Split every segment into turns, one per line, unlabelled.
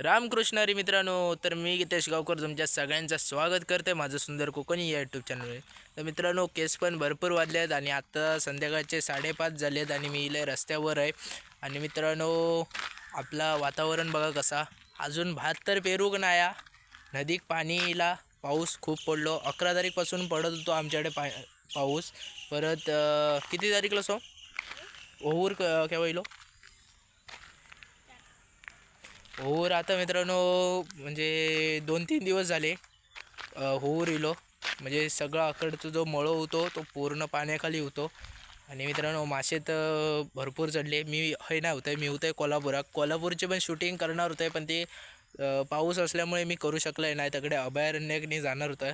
रामकृष्ण हरी मित्रांनो तर मी गीतेश गावकर तुमच्या सगळ्यांचं स्वागत करते माझं सुंदर कोकणी या यूट्यूब चॅनलवर तर मित्रांनो केस पण भरपूर वाढले आहेत आणि आत्ता संध्याकाळचे साडेपाच झाले आहेत आणि मी इले रस्त्यावर आहे. आणि मित्रांनो आपला वातावरण बघा कसा. अजून भात तर पेरूक नाही हा. नदीक पाणीला पाऊस खूप पडलो. अकरा तारीखपासून पडत होतो आमच्याकडे पा पाऊस. परत किती तारीखला सो? ओहूर क- केव्हा येलो होऊर आता मित्रांनो म्हणजे दोन तीन दिवस झाले होऊर इलो म्हणजे सगळा अकडचा जो मळो होतो तो पूर्ण पाण्याखाली होतो. आणि मित्रांनो मासे तर भरपूर चढले. मी हे नाही होतं मी होतं आहे कोल्हापुरात. कोल्हापूरचे पण शूटिंग करणार होतं पण ते पाऊस असल्यामुळे मी करू शकलो नाही. तिकडे अभयारण्यकनी जाणार होतं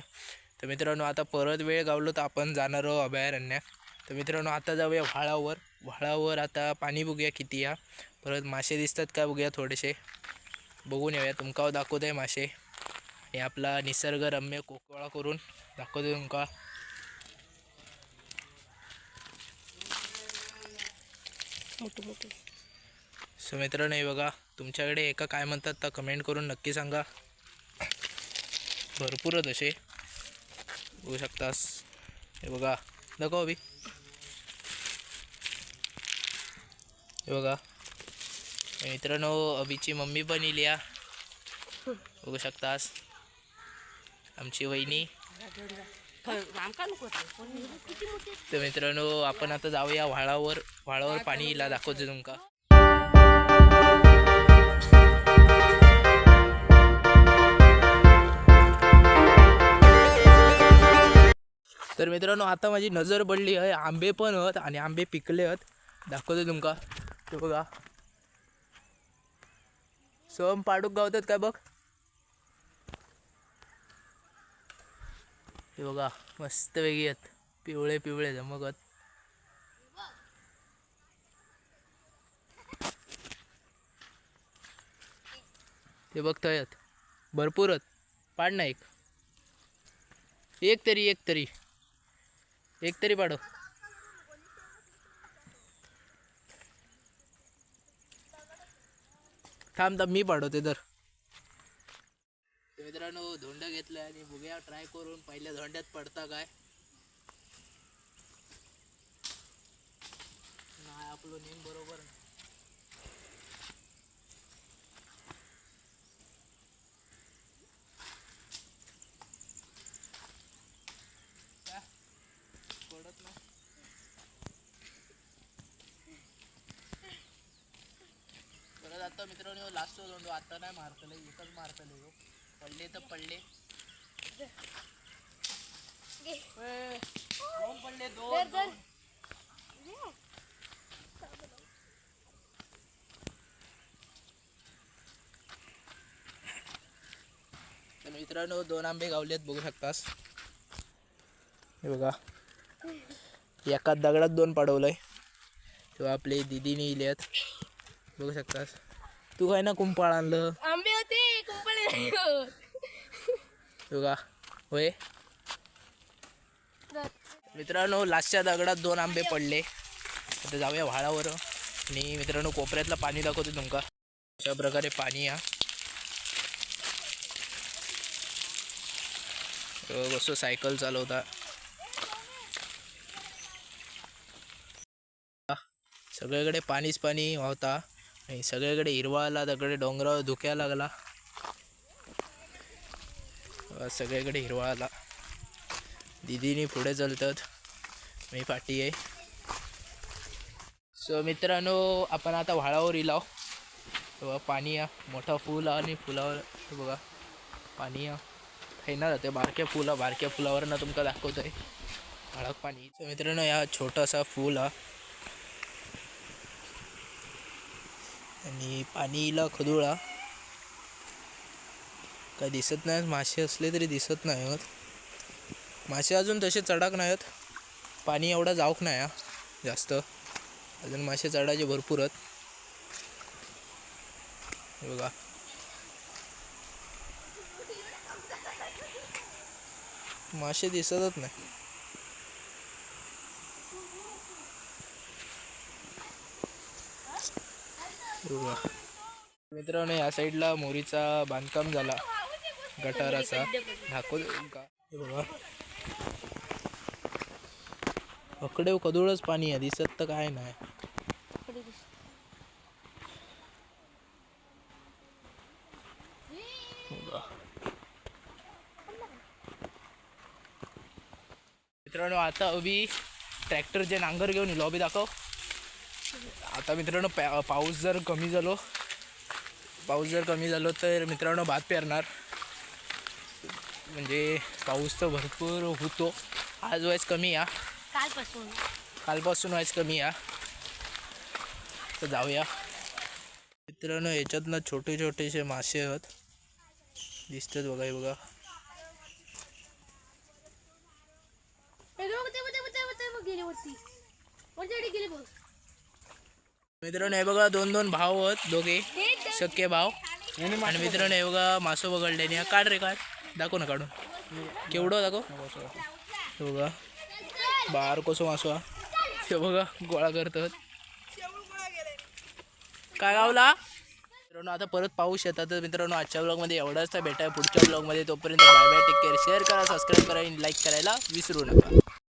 तर मित्रांनो आता परत वेळ गावलो तर आपण जाणार आहोत अभयारण्यात. तर मित्रांनो आता जाऊया व्हाळावर. व्हाळावर आता पाणी बघूया किती या परत मासे दिसतात का बघूया थोडेसे. बघून येऊया. तुमका दाखवत आहे मासे. हे आपला निसर्गरम्य कोकळा करून दाखवतो तुमका सो मित्रांनो हे बघा. तुमच्याकडे एका काय म्हणतात तर कमेंट करून नक्की सांगा. भरपूरच असे. बघू शकतास. हे बघा. दाखव बी हे बघा. मित्रांनो अभिची मम्मी पण इली या बघू शकतास आमची वहिनी. तर मित्रांनो आपण आता जाऊया व्हाळावर. व्हाळावर पाणी इला दाखवतो तुमका. तर मित्रांनो आता माझी नजर पडली आहे. आंबे पण आहेत आणि आंबे पिकले आहेत दाखवतो तुमका. ते बघा. सोम पाडूक गावतात काय बघ. हे बघा मस्त वेगळी आहेत. पिवळे पिवळे जमगत ते बघतोय भरपूर आहेत. पाड ना एक. एक तरी एक तरी. एक तरी पाडू थांब थांब मी पाडवते तर मित्रांनो धोंड घेतलं आणि बघूया ट्राय करून पहिल्या धोंड्यात पडता काय नाही आपलं नेम बरोबर नाही. का? पडत नाही परत आता मित्रांनो लास्ट धोंडो आता नाही मारतले एकच मारतले हो. पडले तर पडले. दोन पडले दोन दोन. तर मित्रांनो दोन आंबे गावलेत बघू शकतास. हे बघा. एका दगडात दोन पाडवलंय. तेव्हा आपले दिदीने इले आहेत बघू शकतास. तू काय ना कुंपाळ आणलं?
आंबे होते कुंपळे.
हे. बघा होय? मित्रांनो लास्टच्या दगडात दोन आंबे पडले. आता जाऊया व्हाळावर. आणि मित्रांनो कोपऱ्यातलं पाणी दाखवतो तुमका. अशा प्रकारे पाणी हा कसं सायकल चालवता. सगळीकडे पाणीच पाणी वाहता. आणि सगळीकडे हिरवा आला तिकडे डोंगरावर धुक्या लागला. सगळीकडे हिरवा आला दिदीनी पुढे चलतात मी पाठी आहे. सो मित्रांनो आपण आता व्हाळावर इलाव तेव्हा पाणी या. मोठा फुल आणि फुलावर बघा. पाणी या. खाईना ते बारक्या फुला बारक्या फुलावरनं तुमका दाखवतोय. हळक पाणी. मित्रांनो या छोटासा फूल हा आणि पाणीला खदुळा. काय दिसत नाही मासे असले तरी दिसत नाही आहेत मासे अजून तसे चढाक नाहीत. पाणी एवढा जाऊक नाही हा जास्त. अजून मासे चढायचे भरपूर आहेत. बघा. मासे दिसतच नाही हे बघा मित्रांनो या साईडला मोरीचा बांधकाम झाला. गटाराचा. दाखव बघा. अकडे कदूळच पाणी आहे दिसत तर काय नाही. मित्रांनो आता अभि ट्रॅक्टरचे नांगर घेऊन येलो अभि दाखव. आता मित्रांनो पा पाऊस जर कमी झालो पाऊस जर कमी झालो तर मित्रांनो भात पेरणार. म्हणजे पाऊस तर भरपूर होतो. आज व्हायच कमी या.
कालपासून.
कालपासून व्हायच कमी या. तर जाऊया. मित्रांनो याच्यातनं छोटे छोटेसे मासे आहेत. दिसतात बघा हे बघा.
गेले गेले बघ.
मित्रांनो हे बघा दोन दोन भाव आहेत दोघे. शक्य भाव. आणि मित्रांनो हे बघा मासो बघडले काढ रे काढ. दाखव ना काढून. केवढं दाखव? हे बघा. बार कसो मासो? हा बघा गोळा करतात. काय गावला? मित्रांनो आता परत पाऊस येतात तर मित्रांनो आजच्या ब्लॉगमध्ये एवढाच. तर भेटाय पुढच्या ब्लॉगमध्ये तोपर्यंत bye bye take care share करा सबस्क्राईब करा आणि लाईक करायला विसरू नका.